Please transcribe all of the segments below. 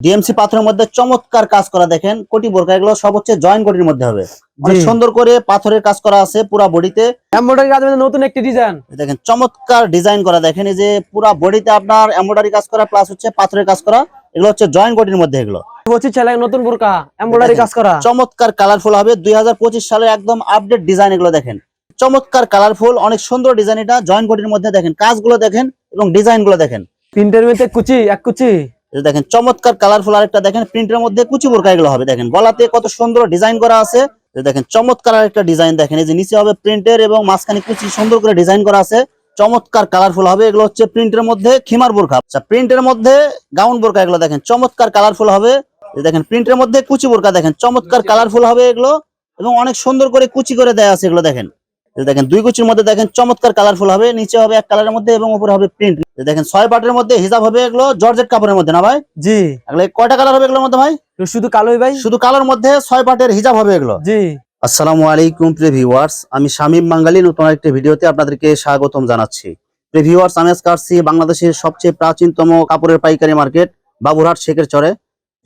DMC পাথরের মধ্যে চমৎকার কাজ করা দেখেন। কোটি বোরকা এগুলো সব হচ্ছে জয়েন্ট কোটির মধ্যে হবে। অনেক সুন্দর করে পাথরের কাজ করা আছে পুরা বডিতে। এমব্রয়ডারি কাজ নতুন একটি ডিজাইন দেখেন চমৎকার ডিজাইন করা। দেখেন এই যে পুরা বডিতে আপনার এমব্রয়ডারি কাজ করা প্লাস হচ্ছে পাথরের কাজ করা। এগুলো হচ্ছে জয়েন্ট কোটির মধ্যে এগুলো। পঁচিশ ছেলে নতুন বোরকা এমব্রয়ডারি কাজ করা। চমৎকার কালারফুল হবে। দুই সালের একদম আপডেট ডিজাইন এগুলো দেখেন। চমৎকার কালারফুল অনেক সুন্দর ডিজাইন এটা। জয়েন্ট কোটির মধ্যে দেখেন কাজগুলো দেখেন এবং ডিজাইনগুলো দেখেন। তিনটের মধ্যে কুচি এক কুচি। দেখেন, চমৎকার কালারফুল আরেকটা দেখেন প্রিন্টের মধ্যে কুচি বোরকা এগুলো হবে। দেখেন, গলাতে কত সুন্দর ডিজাইন করা আছে। দেখেন, চমৎকার আরেকটা ডিজাইন দেখেন, এই যে নিচে হবে প্রিন্টের এবং মাঝখানে কুচি সুন্দর করে ডিজাইন করা আছে। চমৎকার কালারফুল হবে, এগুলো হচ্ছে প্রিন্টের মধ্যে খিমার বোরখা। আচ্ছা প্রিন্টের মধ্যে গাউন বোরকা এগুলো দেখেন, চমৎকার কালারফুল হবে। দেখেন প্রিন্টের মধ্যে কুচি বোরকা দেখেন, চমৎকার কালারফুল হবে এগুলো এবং অনেক সুন্দর করে কুচি করে দেয়া আছে এগুলো দেখেন। দেখেন, দুই কুচির মধ্যে দেখেন, চমৎকার কালারফুল হবে। নিচে হবে এক কালারের মধ্যে এবং উপরে হবে প্রিন্ট দেখেন ছয় পাটের মধ্যে হিজাব হবে এগুলো জর্জেট কাপড়ের মধ্যে না ভাই? জি। এগুলো কয়টা কালার হবে এগুলোর মধ্যে ভাই? শুধু কালোই ভাই। শুধু কালোর মধ্যে ছয় পাটের হিজাব হবে এগুলো। জি। আসসালামু আলাইকুম প্রিয় ভিউয়ার্স আমি শামীম বাঙালি নতুন একটি ভিডিওতে আপনাদেরকে স্বাগতম জানাচ্ছি। প্রিয় ভিউয়ার্স আমি আজকে আসছি বাংলাদেশের সবচেয়ে প্রাচীনতম কাপড়ের পাইকারি মার্কেট বাবুরহাট শেখের চরে।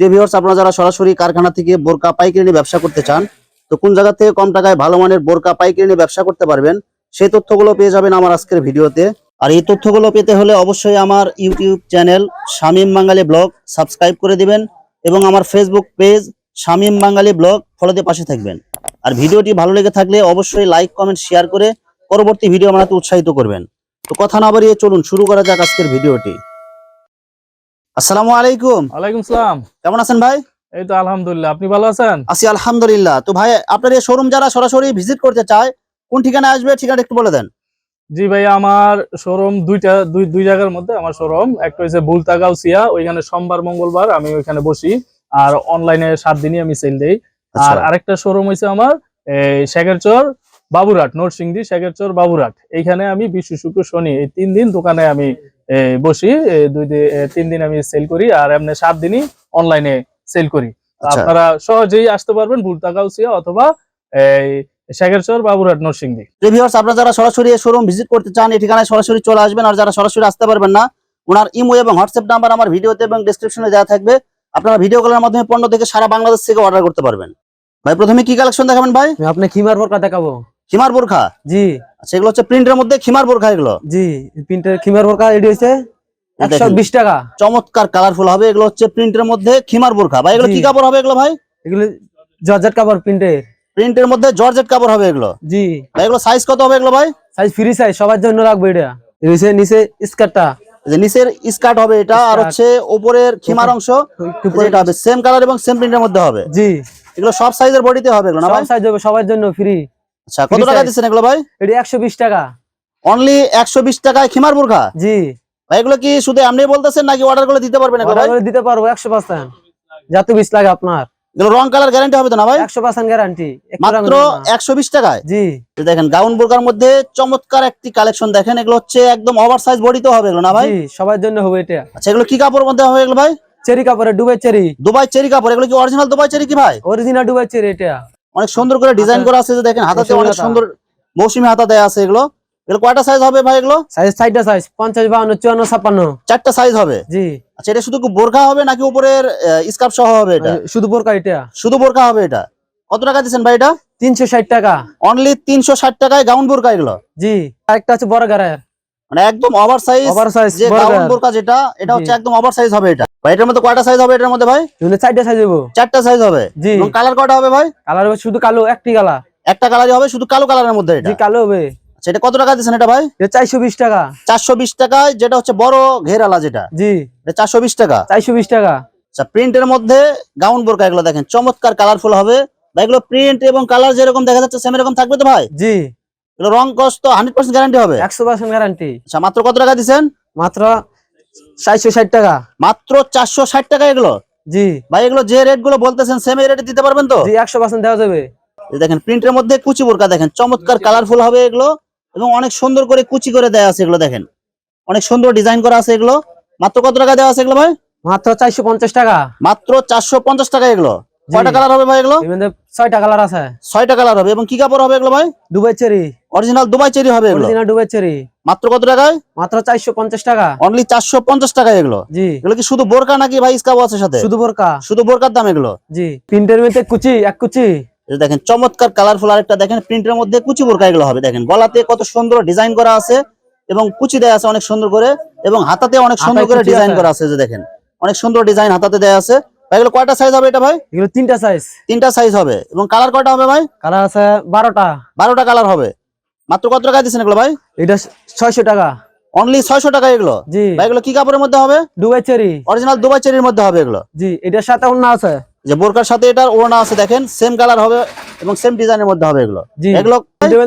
প্রিয় ভিউয়ার্স আপনারা যারা সরাসরি কারখানা থেকে বোরকা পাইকারি নিয়ে ব্যবসা করতে চান তো কোন জায়গা থেকে কম টাকায় ভালো মানের বোরকা পাইকারি নিয়ে ব্যবসা করতে পারবেন সেই তথ্যগুলো পেয়ে যাবেন আমার আজকের ভিডিওতে। আর এই তথ্যগুলো পেতে হলে অবশ্যই আমার YouTube channel Shamim Bangali blog subscribe করে দিবেন এবং আমার Facebook page Shamim Bangali blog ফলোতে পাশে থাকবেন। আর ভিডিওটি ভালো লেগে থাকলে অবশ্যই লাইক কমেন্ট শেয়ার করে পরবর্তী ভিডিও বানাতে উৎসাহিত করবেন। তো কথা না বাড়িয়ে চলুন শুরু করা যাক আজকের ভিডিওটি। আসসালামু আলাইকুম। ওয়ালাইকুম সালাম। কেমন আছেন ভাই? এই তো আলহামদুলিল্লাহ আপনি ভালো আছেন? আছি আলহামদুলিল্লাহ। তো ভাই আপনার এই শোরুম যারা সরাসরি ভিজিট করতে চায় কোন ঠিকানায় আসবে ঠিকানা একটু বলে দেন। জি ভাই আমার শোরুম দুইটা দুই দুই জায়গার মধ্যে আমার শোরুম। একটা হচ্ছে বুলতা গাউসিয়া ওইখানে সোমবার মঙ্গলবার আমি ওইখানে বসি। আর অনলাইনে সাত দিনই আমি সেল দেই। আচ্ছা। আর আরেকটা শোরুম হয়েছে আমার এই শেখেরচর বাবুরহাট নরসিংদী শেখেরচর বাবুরহাট। এইখানে আমি বিশ্ব শুক্র শনি এই তিন দিন দোকানে আমি বসি। দুই তিন দিন আমি সেল করি আর এমনি সাত দিনই অনলাইনে সেল করি। আচ্ছা। আপনারা সহজেই আসতে পারবেন বুলতা গাউসিয়া অথবা এই শেখেরচর বাবুরহাট নরসিংদী। রিভিউয়ার্স আপনারা যারা সরাসরি এই শোরুম ভিজিট করতে চান এই ঠিকানায় সরাসরি চলে আসবেন। আর যারা সরাসরি আসতে পারবেন না ওনার ইমো এবং হোয়াটসঅ্যাপ নাম্বার আমার ভিডিওতে এবং ডিসক্রিপশনে দেওয়া থাকবে। আপনারা ভিডিও কলের মাধ্যমে পণ্য সারা বাংলাদেশ থেকে অর্ডার করতে পারবেন। ভাই প্রথমে কি কালেকশন দেখাবেন ভাই? আপনি খিমার দেখাবো। খিমার বোরখা? জি। আচ্ছা এগুলো হচ্ছে প্রিন্টের মধ্যে খিমার বোরখা এগুলো? জি প্রিন্টের খিমার এটি হচ্ছে টাকা। চমৎকার কালারফুল হবে। এগুলো হচ্ছে প্রিন্টের মধ্যে খিমার বোরখা। ভাই এগুলো কি কাপড় হবে এগুলো ভাই? এগুলো জর্জেট কাপড় প্রিন্টের প্রিন্টের মধ্যে জর্জেট কাপড় হবে এগুলো? জি। ভাই এগুলো সাইজ কত হবে এগুলো ভাই? সাইজ ফ্রি সাইজ সবার জন্য রাখব এটা। হচ্ছে নিচে স্কার্টটা যে নিচের স্কার্ট হবে এটা আর হচ্ছে উপরের খিমার অংশ এটা হবে সেম কালার এবং সেম প্রিন্টের মধ্যে হবে? জি। এগুলো সব সাইজের বডিতে হবে এগুলো না ভাই? সাইজ হবে সবার জন্য ফ্রি আচ্ছা কত টাকা। দিচ্ছেন এগুলো ভাই? এটি একশো বিশ টাকা। অনলি একশো বিশ টাকায় খিমার বোরখা জি। ভাই এগুলো কি শুধু এমনি বলতেছেন নাকি অর্ডার করে দিতে পারবেন এগুলো ভাই? দিতে পারব একশো পার্সেন্ট যত বিশ লাগে আপনার। রং কালার গ্যারান্টি হবে তো না ভাই? একশো পার্সেন্ট গ্যারান্টি মাত্র একশো বিশ টাকায়? জি। দেখেন গাউন বোরকার মধ্যে চমৎকার একটি কালেকশন দেখেন এগুলো হচ্ছে একদম ওভার সাইজ বডিতে হবে এগুলো না ভাই? সবার জন্য হবে এটা। আচ্ছা এগুলো কি কাপড়ের মধ্যে হবে এগুলো ভাই? চেরি কাপড়ে চেরি। দুবাই চেরি কাপড় এগুলো কি অরিজিনাল দুবাই চেরি কি ভাই? অরিজিনাল চেরি এটা। অনেক সুন্দর করে ডিজাইন করা আছে যে দেখেন হাতাতে অনেক সুন্দর মৌসুমী হাতা দেয়া আছে এগুলো। এগুলো কয়টা সাইজ হবে ভাই এগুলো? সাইজ সাইডটা সাইজ পঞ্চাশ বাউন্ন চুয়ান্ন ছাপ্পান্ন। চারটা সাইজ হবে? জি। আচ্ছা এটা শুধু বোরখা হবে নাকি উপরের স্কার্ফ সহ হবে এটা? শুধু বোরকা এটা। শুধু বোরখা হবে এটা? কত টাকা দিচ্ছেন ভাই এটা? তিনশো ষাট টাকা। অনলি তিনশো ষাট টাকায় গাউন বোরকা এগুলো? জি। আরেকটা আছে বড় মানে একদম ওভার সাইজ ওভার সাইজ যে গাউন যেটা এটা হচ্ছে একদম ওভার সাইজ হবে এটা। ভাই এটার মধ্যে কয়টা সাইজ হবে এটার মধ্যে ভাই? চারটা সাইজ দেবো। চারটা সাইজ হবে। জি। এবং কালার কয়টা হবে ভাই? কালার হবে শুধু কালো একটি কালা একটা কালারই হবে শুধু কালো কালারের মধ্যে এটা। জি কালো হবে। আচ্ছা, এটা কত টাকা দিচ্ছেন এটা ভাই? চারশো বিশ টাকা। চারশো বিশ টাকায় যেটা হচ্ছে বড় ঘেরালা যেটা। জি। চারশো বিশ টাকা। চারশো বিশ টাকা। আচ্ছা প্রিন্টের মধ্যে গাউন বোরকা এগুলো দেখেন চমৎকার কালারফুল হবে। বা এগুলো প্রিন্ট এবং কালার যেরকম দেখা যাচ্ছে সেম এরকম থাকবে তো ভাই? জি। এগুলো রং কষ্ট হান্ড্রেড পার্সেন্ট গ্যারান্টি হবে। একশো পার্সেন্ট গ্যারান্টি আচ্ছা মাত্র কত টাকা দিচ্ছেন? মাত্র চারশো ষাট টাকা। মাত্র চারশো ষাট টাকা এগুলো? জি। ভাই এগুলো যে রেটগুলো বলতেছেন সেম রেটে দিতে পারবেন তো? জি একশো পার্সেন্ট দেওয়া যাবে। দেখেন প্রিন্টের মধ্যে কুচি বোরকা দেখেন চমৎকার কালারফুল হবে এগুলো। এবং অনেক সুন্দর করে কুচি করে দেওয়া আছে এগুলো দেখেন। অনেক সুন্দর ডিজাইন করা আছে এগুলো। মাত্র কত টাকা দেওয়া আছে এগুলো ভাই? মাত্র চারশো পঞ্চাশ টাকা। মাত্র চারশো পঞ্চাশ টাকা এগুলো। কয়টা কালার হবে ভাই এগুলো? ছয়টা কালার আছে। ছয়টা কালার হবে। এবং কি কাপড় হবে এগুলো ভাই? Dubai cherry. Original Dubai cherry হবে এগুলো। Original Dubai cherry. মাত্র কত টাকায়? মাত্র চারশো পঞ্চাশ টাকা। অনলি চারশো পঞ্চাশ টাকায় এগুলো। জি। এগুলো কি শুধু বোরকা নাকি ভাই স্কাব আছে সাথে? শুধু বোরকা। শুধু বোরকার দাম এগুলো? জি। প্রিন্টের মধ্যে কুচি এক কুচি। দেখেন চমৎকার কালারফুল আরেকটা দেখেন প্রিন্টের মধ্যে কুচি বোরকা এগুলো হবে দেখেন। গলাতে কত সুন্দর ডিজাইন করা আছে এবং কুচি দেয়া আছে অনেক সুন্দর করে এবং হাতাতে অনেক সুন্দর করে ডিজাইন করা আছে যে দেখেন। অনেক সুন্দর ডিজাইন হাতাতে দেয়া আছে। এগুলো কয়টা সাইজ হবে এটা ভাই? এগুলো তিনটা সাইজ তিনটা সাইজ হবে। এবং কালার কয়টা হবে ভাই? কালার আছে বারোটা। বারোটা কালার হবে। মাত্র কত টাকা দিচ্ছেন এগুলো ভাই? এটা ছয়শো টাকা। অনলি ছয়শো টাকা এগুলো? জি। ভাই এগুলো কি কাপড়ের মধ্যে হবে? Dubai cherry. অরিজিনাল দুবাই চেরির মধ্যে হবে এগুলো? জি এটার সাথে অন্য আছে। যে বোরকার সাথে এটার ওড়না আছে দেখেন সেম কালার হবে এবং সেম ডিজাইনের মধ্যে হবে এগুলো। এগুলো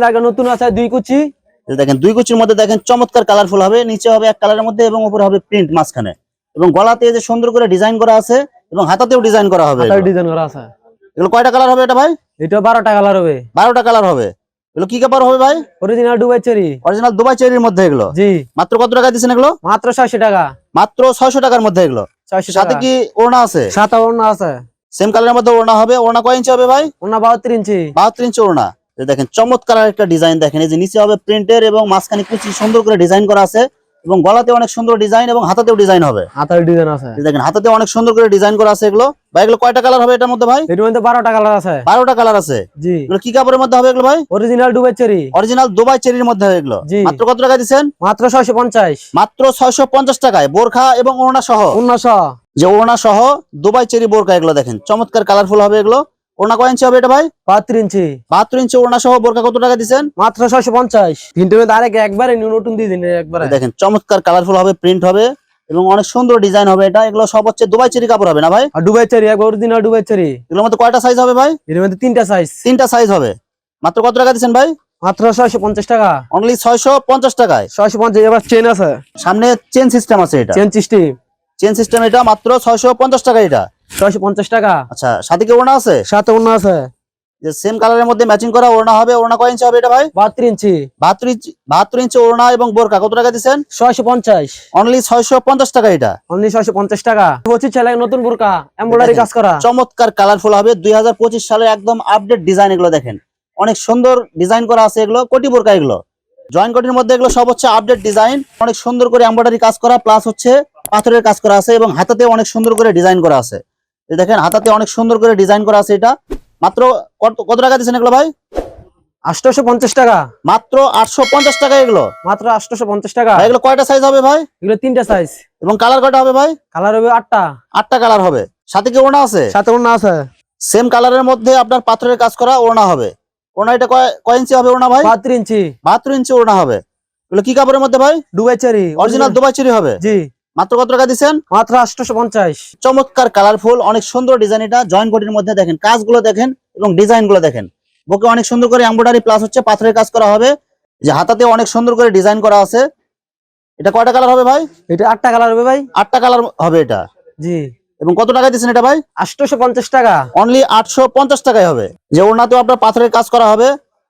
আগে নতুন আছে দুই কুচি। দেখেন দুই কুচির মধ্যে দেখেন চমৎকার কালারফুল হবে নিচে হবে এক কালারের মধ্যে এবং উপরে হবে প্রিন্ট মাঝখানে। এবং গলাতে যে সুন্দর করে ডিজাইন করা আছে এবং হাতাতেও ডিজাইন করা হবে ডিজাইন করা আছে। এগুলো কয়টা কালার হবে এটা ভাই? এটা বারোটা কালার হবে। বারোটা কালার হবে। এগুলো কি কাপড় হবে ভাই? Original Dubai cherry original Dubai চেরির মধ্যে এগুলো? জি। মাত্র কত টাকা দিচ্ছেন এগুলো? মাত্র ছয়শো টাকা। মাত্র ছয়শো টাকার মধ্যে এগুলো। ছয়শো সাথে কি ওড়না আছে? সাথে অন্য আছে। সেম কালারের মধ্যে ওড়না হবে। ওড়না কয় ইঞ্চি হবে ভাই? অন্য বাহাত্তর ইঞ্চি বাহাত্তর ইঞ্চি ওড়না। দেখেন চমৎকার একটা ডিজাইন দেখেন। এই যে নিচে হবে প্রিন্টের এবং মাঝখানে কুচি সুন্দর করে ডিজাইন করা আছে এবং গলাতে অনেক সুন্দর ডিজাইন এবং হাতাতেও ডিজাইন হবে। হাতার ডিজাইন আছে। এই দেখেন হাতাতে অনেক সুন্দর করে ডিজাইন করা আছে এগুলো। ভাই এগুলো কয়টা কালার হবে এটার মধ্যে ভাই? এটার মধ্যে বারোটা কালার আছে। বারোটা কালার আছে। জি। এগুলো কি কাপড়ের মধ্যে হবে এগুলো ভাই? Original Dubai cherry original Dubai চেরির মধ্যে হবে এগুলো। মাত্র কত টাকা দিচ্ছেন? মাত্র ছয়শো পঞ্চাশ। মাত্র ছয়শো পঞ্চাশ টাকায় বোরখা এবং ওড়না সহ। উন্নশ যে ওড়না সহ দুবাই চেরি বোরকা এগুলো দেখেন। চমৎকার কালারফুল হবে এগুলো। ওড়না কয় ইঞ্চি হবে এটা ভাই? বাহাত্তর ইঞ্চি। বাহাত্তর ইঞ্চি ওড়না সহ বোরকা কত টাকা দিচ্ছেন? মাত্র ছয়শো পঞ্চাশ। মধ্যে আরেক একবারে নিউ নতুন দিয়ে দিন একবারে। দেখেন চমৎকার কালারফুল হবে প্রিন্ট হবে এবং অনেক সুন্দর ডিজাইন হবে এটা। এগুলো সব হচ্ছে দুবাই চেরি কাপড় হবে না ভাই? দুবাই চেরি একবার অরিজিনাল দুবাই চেরি। এগুলোর মধ্যে কয়টা সাইজ হবে ভাই? এর মধ্যে তিনটা সাইজ তিনটা সাইজ হবে। মাত্র কত টাকা দিচ্ছেন ভাই? মাত্র ছয়শো পঞ্চাশ টাকা। অনলি ছয়শো পঞ্চাশ টাকায়। ছয়শো পঞ্চাশ এবার চেন আছে। সামনে চেন সিস্টেম আছে এটা। চেন সিস্টেম চেন সিস্টেম এটা মাত্র ছয়শো পঞ্চাশ টাকা এটা। ছয়শো পঞ্চাশ টাকা। আচ্ছা সাথে কি ওড়না আছে? সাথে অন্য আছে। যে সেম কালারের মধ্যে ম্যাচিং করা ওড়না হবে ওড়না কয় ইঞ্চি হবে এটা ভাই? বাহাত্তর ইঞ্চি বাহাত্তর ইঞ্চি বাহাত্তর ইঞ্চি ওড়না এবং বোরকা কত টাকা দিচ্ছেন ছয়শো পঞ্চাশ। অনলি ছয়শো পঞ্চাশ টাকা এটা। অনলি ছয়শো পঞ্চাশ টাকা। পঁচিশ ছেলে নতুন বোরকা এমব্রয়ডারি কাজ করা। চমৎকার কালারফুল হবে। দুই সালের একদম আপডেট ডিজাইন এগুলো দেখেন। অনেক সুন্দর ডিজাইন করা আছে এগুলো কোটি বোরকা এগুলো। জয়েন্ট কোটির মধ্যে এগুলো সব হচ্ছে আপডেট ডিজাইন অনেক সুন্দর করে এমব্রয়ডারি কাজ করা প্লাস হচ্ছে পাথরের কাজ করা আছে এবং হাতাতে অনেক সুন্দর করে ডিজাইন করা আছে। দেখেন হাতাতে অনেক সুন্দর করে ডিজাইন করা আছে এটা। মাত্র কত টাকা দিচ্ছেন এগুলো ভাই? আটশোশো পঞ্চাশ টাকা। মাত্র আটশো পঞ্চাশ টাকা এগুলো। মাত্র আটশোশো পঞ্চাশ টাকা। ভাই, এগুলো কয়টা সাইজ হবে ভাই? এগুলো তিনটা সাইজ এবং কালার কয়টা হবে ভাই? কালার হবে আটটা। আটটা কালার হবে। সাথে কি আছে? সাথে আছে। সেম কালারের মধ্যে আপনার পাথরের কাজ করা ওড়না হবে। ওড়না এটা কয় কয় ইঞ্চি হবে ওড়না ভাই? বাহাত্তর ইঞ্চি বাহাত্তর ইঞ্চি ওড়না হবে। এগুলো কি কাপড়ের মধ্যে ভাই? Dubai cherry. অরিজিনাল দুবাই চুরি হবে। জি। মাত্র কত টাকা দিচ্ছেন? মাত্র আটশোশো পঞ্চাশ। চমৎকার কালারফুল অনেক সুন্দর ডিজাইন এটা। জয়েন্ট কোটির মধ্যে দেখেন কাজগুলো দেখেন এবং ডিজাইনগুলো দেখেন। বুকে অনেক সুন্দর করে এমব্রয়ডারি প্লাস হচ্ছে পাথরের কাজ করা হবে। যে হাতাতে অনেক সুন্দর করে ডিজাইন করা আছে। এটা কয়টা কালার হবে ভাই? এটা আটটা কালার হবে ভাই। আটটা কালার হবে এটা। জি। এবং কত টাকা দিচ্ছেন এটা ভাই? আটশোশো পঞ্চাশ টাকা। অনলি আটশো পঞ্চাশ টাকায় হবে। যে ওড়নাতেও আপনার পাথরের কাজ করা হবে।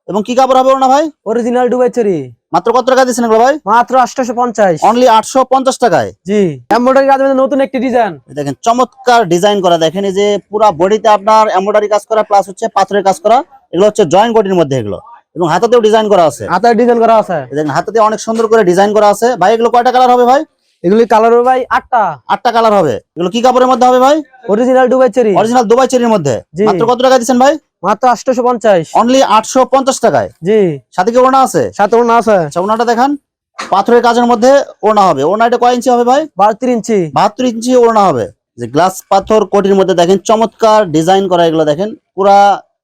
এবং কি কাপড় হবে ওড়না ভাই? Original Dubai cherry. মাত্র কত টাকা দিচ্ছেন এগুলো ভাই? মাত্র আটশোশো পঞ্চাশ। অনলি আটশো পঞ্চাশ টাকায়? জি। এমব্রয়ডারি কাজ নতুন একটি ডিজাইন দেখেন চমৎকার ডিজাইন করা। দেখেন এই যে পুরা বডিতে আপনার এমব্রয়ডারি কাজ করা প্লাস হচ্ছে পাথরের কাজ করা। এগুলো হচ্ছে জয়েন্ট বডির মধ্যে এগুলো। এবং হাতাতেও ডিজাইন করা আছে। হাতার ডিজাইন করা আছে। দেখেন হাতাতে অনেক সুন্দর করে ডিজাইন করা আছে। ভাই এগুলো কয়টা কালার হবে ভাই? এগুলি কালার হবে ভাই আটটা। আটটা কালার হবে। এগুলো কি কাপড়ের মধ্যে হবে ভাই? Original Dubai cherry original Dubai চেরির মধ্যে। মাত্র কত টাকা দিচ্ছেন ভাই? মাত্র আটশোশো পঞ্চাশ। অনলি আটশো পঞ্চাশ টাকায়? জি। সাথে কি ওড়না আছে? সাথে অন্য আছে। আচ্ছা ওড়নাটা দেখান। পাথরের কাজের মধ্যে ওড়না হবে। ওড়না এটা কয় ইঞ্চি হবে ভাই? বাহাত্তর ইঞ্চি। বাহাত্তর ইঞ্চি ওড়না হবে। যে গ্লাস পাথর কোটির মধ্যে দেখেন চমৎকার ডিজাইন করা এগুলো দেখেন। পুরা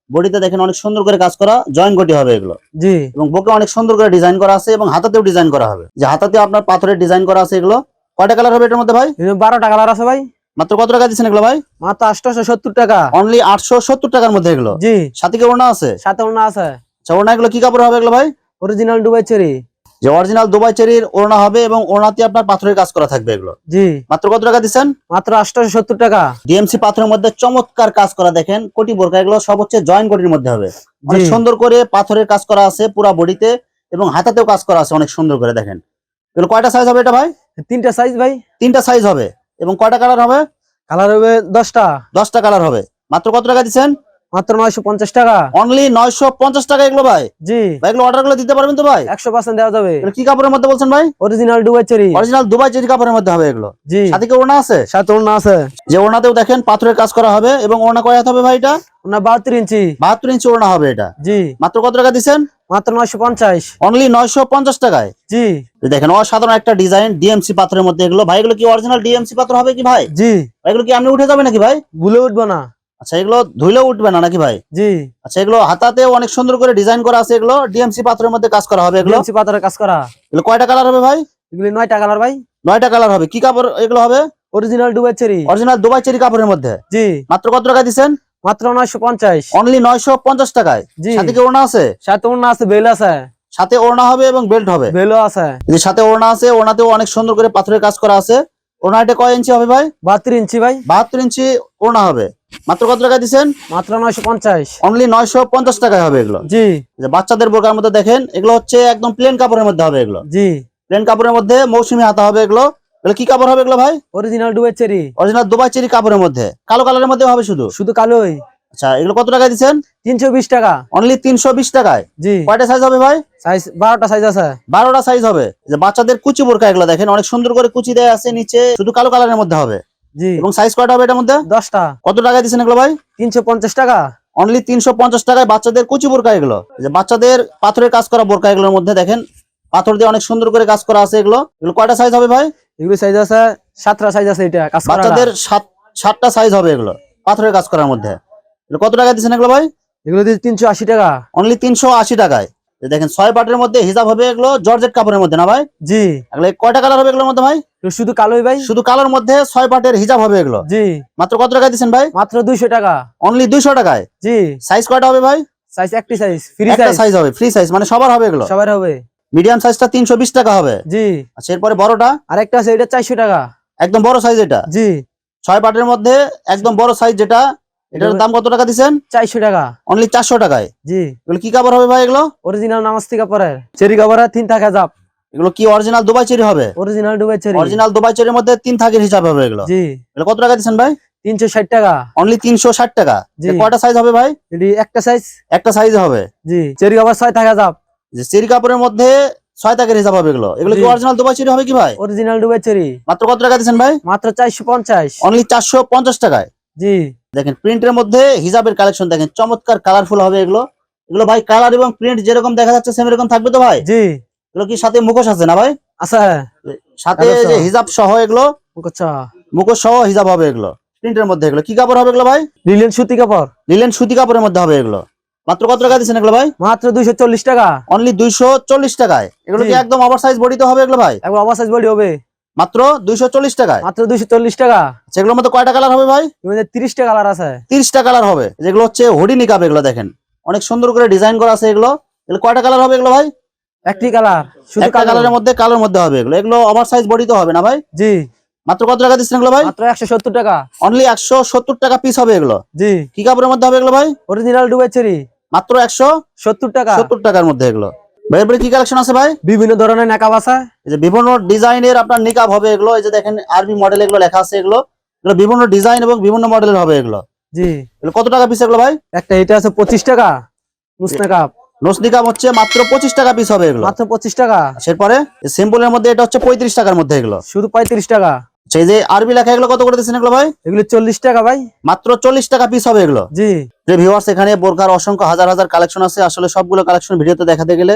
বডিতে দেখেন অনেক সুন্দর করে কাজ করা জয়েন্ট কোটি হবে এগুলো। জি। এবং বুকে অনেক সুন্দর করে ডিজাইন করা আছে এবং হাতাতেও ডিজাইন করা হবে। যে হাতাতে আপনার পাথরের ডিজাইন করা আছে এগুলো। কয়টা কালার হবে এটার মধ্যে ভাই? এর বারোটা কালার আছে ভাই। মাত্র কত টাকা দিচ্ছেন এগুলো ভাই? মাত্র আটশোশো সত্তর টাকা। অনলি আটশো সত্তর টাকার মধ্যে এগুলো? জি। সাথে কি ওড়না আছে? সাথে অন্য আছে। আচ্ছা ওড়না এগুলো কি কাপড় হবে এগুলো ভাই? অরিজিনাল দুবাই চেরি যে অরিজিনাল দুবাই চেরির ওড়না হবে এবং ওড়নাতে আপনার পাথরের কাজ করা থাকবে এগুলো। জি। মাত্র কত টাকা দিচ্ছেন মাত্র আটশোশো সত্তর টাকা। ডিএমসি পাথরের মধ্যে চমৎকার কাজ করা দেখেন কোটি বোরকা এগুলো সব হচ্ছে জয়েন্ট কোটির মধ্যে হবে। অনেক সুন্দর করে পাথরের কাজ করা আছে পুরা বডিতে এবং হাতাতেও কাজ করা আছে অনেক সুন্দর করে দেখেন। এগুলো কয়টা সাইজ হবে এটা ভাই? তিনটা সাইজ ভাই। তিনটা সাইজ হবে। এবং কয়টা কালার হবে? কালার হবে দশটা। দশটা কালার হবে। মাত্র কত টাকা দিচ্ছেন? মাত্র নয়শো পঞ্চাশ টাকা। অনলি নয়শো পঞ্চাশ টাকা এগুলো ভাই? জি। ভাই এগুলো অর্ডারগুলো দিতে পারবেন তো ভাই? একশো পার্সেন্ট দেওয়া যাবে। কি কাপড়ের মধ্যে বলছেন ভাই? Original Dubai cherry original Dubai cherry কাপড়ের মধ্যে হবে এগুলো। জি। সাথে কি ওড়না আছে? সাথে ওড়না আছে। যে ওড়নাতেও দেখেন পাথরের কাজ করা হবে এবং ওড়না কয় হবে ভাই এটা? ওড়না বাহাত্তর ইঞ্চি। বাহাত্তর ইঞ্চি ওনা হবে এটা। জি। মাত্র কত টাকা দিচ্ছেন? মাত্র নয়শো পঞ্চাশ। অনলি নয়শো পঞ্চাশ টাকায়? জি। দেখেন অসাধারণ একটা ডিজাইন ডিএমসি পাথরের মধ্যে এগুলো। ভাই এগুলো কি অরিজিনাল ডিএমসি পাথর হবে কি ভাই? জি। এগুলো কি আপনি উঠে যাবে নাকি ভাই? ভুলে উঠবো না। আচ্ছা এগুলো ধুইলেও উঠবে না নাকি ভাই? জি। আচ্ছা এগুলো হাতাতেও অনেক সুন্দর করে ডিজাইন করা আছে এগুলো ডিএমসি পাথরের মধ্যে কাজ করা হবে এগুলো? ডিএমসি পাথরের কাজ করা। এগুলো কয়টা কালার হবে ভাই? এগুলি নয়টা কালার ভাই। নয়টা কালার হবে। কি কাপড় এগুলো হবে? Original Dubai cherry original Dubai cherry কাপড়ের মধ্যে? জি। মাত্র কত টাকা দিচ্ছেন? মাত্র নয়শো পঞ্চাশ। অনলি নয়শো পঞ্চাশ টাকায়? জি। সাথে কি ওড়না আছে? সাথে ওড়না আছে বেল আছে। সাথে ওড়না হবে এবং বেল্ট হবে? বেলও আছে। এই যে সাথে ওড়না আছে ওড়নাতেও অনেক সুন্দর করে পাথরের কাজ করা আছে। ওড়নাটা কয় ইঞ্চি হবে ভাই? বাহাত্তর ইঞ্চি ভাই। বাহাত্তর ইঞ্চি ওড়না হবে। মাত্র কত টাকা দিচ্ছেন? মাত্র নয়শো পঞ্চাশ। অনলি নয়শো পঞ্চাশ টাকায় হবে এগুলো। জি। যে বাচ্চাদের বোরকার মধ্যে দেখেন এগুলো হচ্ছে একদম প্লেন কাপড়ের মধ্যে হবে এগুলো। জি। প্লেন কাপড়ের মধ্যে মৌসুমি হাতা হবে এগুলো। এগুলো কি কাপড় হবে এগুলো ভাই? Original Dubai cherry original Dubai cherry কাপড়ের মধ্যে। কালো কালারের মধ্যে হবে শুধু? শুধু কালোই। আচ্ছা এগুলো কত টাকা দিচ্ছেন? তিনশো বিশ টাকা। অনলি তিনশো বিশ টাকায়? জি। কয়টা সাইজ হবে ভাই? সাইজ বারোটা সাইজ আছে। বারোটা সাইজ হবে। যে বাচ্চাদের কুচি বোরকা এগুলো দেখেন অনেক সুন্দর করে কুচি দেয়া আছে নিচে শুধু কালো কালারের মধ্যে হবে। জি। এবং সাইজ কয়টা হবে এটার মধ্যে? দশটা। কত টাকা দিচ্ছেন এগুলো ভাই? তিনশো পঞ্চাশ টাকা। অনলি তিনশো পঞ্চাশ টাকায় বাচ্চাদের কুচি বোরকা এগুলো। যে বাচ্চাদের পাথরের কাজ করা বোরকা এগুলোর মধ্যে দেখেন পাথর দিয়ে অনেক সুন্দর করে কাজ করা আছে এগুলো। এগুলো কয়টা সাইজ হবে ভাই? এগুলো সাইজ আছে সাতটা সাইজ আছে এটা বাচ্চাদের সাত সাতটা সাইজ হবে এগুলো পাথরের কাজ করার মধ্যে। কত টাকা দিচ্ছেন এগুলো ভাই? এগুলো দিয়ে তিনশো আশি টাকা। অনলি তিনশো আশি টাকায়। দেখেন ছয় পাটের মধ্যে হিসাব হবে এগুলো জর্জেট কাপড়ের মধ্যে না ভাই? জি। এগুলো কয়টা কালার হবে এগুলোর মধ্যে ভাই? শুধু কালোই ভাই। শুধু কালোর মধ্যে ছয় পাটের হিসাব হবে এগুলো। জি। মাত্র কত টাকা দিচ্ছেন ভাই? মাত্র দুইশো টাকা। অনলি দুইশো টাকায়? জি। সাইজ কয়টা হবে ভাই? সাইজ একটি সাইজ ফ্রি সাইজ হবে ফ্রি সাইজ মানে সবার হবে এগুলো? সবার হবে। মিডিয়াম সাইজটা তিনশো বিশ টাকা হবে। জি। আচ্ছা এরপরে বড়টা? আর একটা আছে এটা চারশো টাকা। একদম বড় সাইজ এটা? জি। ছয় পাটের মধ্যে একদম বড় সাইজ যেটা এটার দাম কত টাকা দিচ্ছেন চারশো টাকা। অনলি চারশো টাকায়? জি। এগুলো কি কাপড় হবে ভাই এগুলো? অরিজিনাল নামাস্তি কাপড়ের। চেরি কাপড়ের তিন টাকা জাপ। এগুলো কি অরিজিনাল দুবাই চেরি হবে? Original Dubai cherry. Original Dubai চেরির মধ্যে তিন থাকের হিসাব হবে এগুলো। জি। এগুলো কত টাকা দিচ্ছেন ভাই? তিনশো ষাট টাকা। অনলি তিনশো ষাট টাকা। কয়টা সাইজ হবে ভাই? একটা সাইজ একটা সাইজ হবে। জি। চেরি কাপড় ছয় টাকা জাপ। যে চেরি কাপড়ের মধ্যে ছয় টাকার হিসাব হবে এগুলো। এগুলো কি। অরিজিনাল দুবাই চেরি হবে কি ভাই? Original Dubai cherry. মাত্র কত টাকা দিচ্ছেন ভাই? মাত্র চারশো পঞ্চাশ। অনলি চারশো পঞ্চাশ টাকায়। জি। দেখেন প্রিন্টের মধ্যে হিজাবের কালেকশন দেখেন চমৎকার কালারফুল হবে এগুলো। এগুলো ভাই কালার এবং প্রিন্ট যেরকম দেখা যাচ্ছে সেম এরকম থাকবে তো ভাই? জি। এগুলো কি সাথে মুখোশ আছে না ভাই? আছে সাথে যে হিজাব সহ এগুলো আচ্ছা মুখোশ সহ হিজাব হবে এগুলো। প্রিন্টের মধ্যে এগুলো। কি কাপড় হবে এগুলো ভাই? লিলেন সুতি কাপড়। লিলেন সুতি কাপড়ের মধ্যে হবে এগুলো। মাত্র কত টাকা দিচ্ছেন এগুলো ভাই? মাত্র দুইশো চল্লিশ টাকা। অনলি দুইশো চল্লিশ টাকায়। এগুলো কি একদম ওভার সাইজ বডিতে হবে এগুলো ভাই? একবার অবসাইজ বডি হবে। মাত্র দুইশো চল্লিশ টাকায়। মাত্র দুইশো চল্লিশ টাকা। সেগুলোর মধ্যে কয়টা কালার হবে ভাই? এর তিরিশ টাকা কালার আছে। তিরিশটা কালার হবে। যেগুলো হচ্ছে হুডি নিকাব এগুলো দেখেন। অনেক সুন্দর করে ডিজাইন করা আছে এগুলো। এগুলো কয়টা কালার হবে এগুলো ভাই? একটি কালার শুধু কালারের মধ্যে কালোর মধ্যে হবে এগুলো। এগুলো ওভার সাইজ বডি তো হবে না ভাই? জি। মাত্র কত টাকা দিচ্ছেন এগুলো ভাই? মাত্র একশো সত্তর টাকা। অনলি একশো সত্তর টাকা পিস হবে এগুলো। জি। কি কাপড়ের মধ্যে হবে এগুলো ভাই? অরিজিনাল ডুবাই চেরি মাত্র একশো সত্তর টাকা। সত্তর টাকার মধ্যে এগুলো। ভাই এরপরে কি কালেকশন আছে ভাই? বিভিন্ন ধরনের নাকাব আছে। এই যে বিভিন্ন ডিজাইনের আপনার নিকাব হবে এগুলো এই যে দেখেন আরবি মডেল এগুলো লেখা আছে এগুলো। এগুলো বিভিন্ন ডিজাইন এবং বিভিন্ন মডেলের হবে এগুলো। জি। এগুলো কত টাকা পিস এগুলো ভাই? একটা এটা আছে পঁচিশ টাকা হচ্ছে মাত্র পঁচিশ টাকা পিস হবে এগুলো। মাত্র পঁচিশ টাকা। এরপরে সিম্পলের মধ্যে এটা হচ্ছে পঁয়ত্রিশ টাকার মধ্যে এগুলো। শুধু পঁয়ত্রিশ টাকা। সেই যে আরবি লেখা এগুলো কত করে দিচ্ছেন এগুলো ভাই? এগুলো চল্লিশ টাকা ভাই। মাত্র চল্লিশ টাকা পিস হবে এগুলো। জি। যে ভিউয়ার্স এখানে বোরকার অসংখ্য হাজার হাজার কালেকশন আছে। আসলে সবগুলো কালেকশন ভিডিওতে দেখাতে গেলে